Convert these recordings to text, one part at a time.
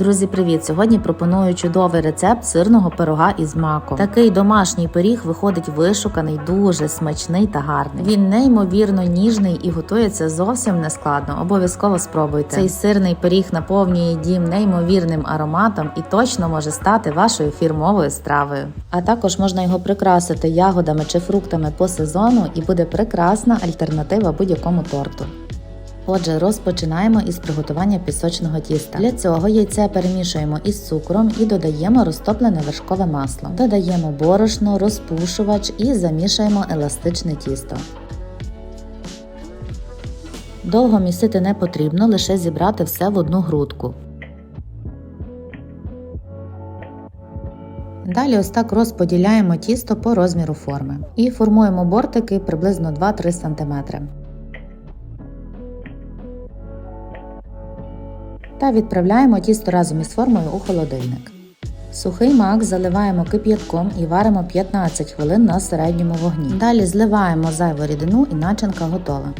Друзі, привіт! Сьогодні пропоную чудовий рецепт сирного пирога із маком. Такий домашній пиріг виходить вишуканий, дуже смачний та гарний. Він неймовірно ніжний і готується зовсім нескладно. Обов'язково спробуйте. Цей сирний пиріг наповнює дім неймовірним ароматом і точно може стати вашою фірмовою стравою. А також можна його прикрасити ягодами чи фруктами по сезону, і буде прекрасна альтернатива будь-якому торту. Отже, розпочинаємо із приготування пісочного тіста. Для цього яйце перемішуємо із цукром і додаємо розтоплене вершкове масло. Додаємо борошно, розпушувач і замішуємо еластичне тісто. Довго місити не потрібно, лише зібрати все в одну грудку. Далі ось так розподіляємо тісто по розміру форми і формуємо бортики приблизно 2-3 см. Та відправляємо тісто разом із формою у холодильник. Сухий мак заливаємо кип'ятком і варимо 15 хвилин на середньому вогні. Далі зливаємо зайву рідину і начинка готова.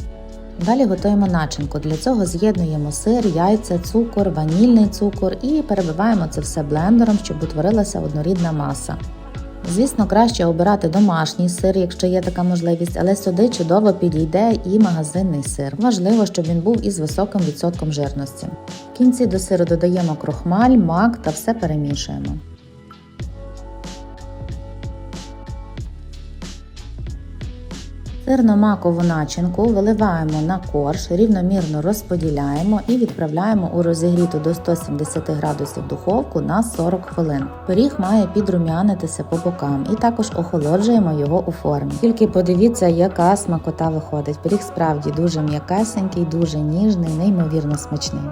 Далі готуємо начинку. Для цього з'єднуємо сир, яйця, цукор, ванільний цукор і перебиваємо це все блендером, щоб утворилася однорідна маса. Звісно, краще обирати домашній сир, якщо є така можливість, але сюди чудово підійде і магазинний сир. Важливо, щоб він був із високим відсотком жирності. В кінці до сиру додаємо крохмаль, мак та все перемішуємо. Сирно-макову начинку виливаємо на корж, рівномірно розподіляємо і відправляємо у розігріту до 170 градусів духовку на 40 хвилин. Пиріг має підрумянитися по бокам і також охолоджуємо його у формі. Тільки подивіться, яка смакота виходить. Пиріг справді дуже м'якесенький, дуже ніжний, неймовірно смачний.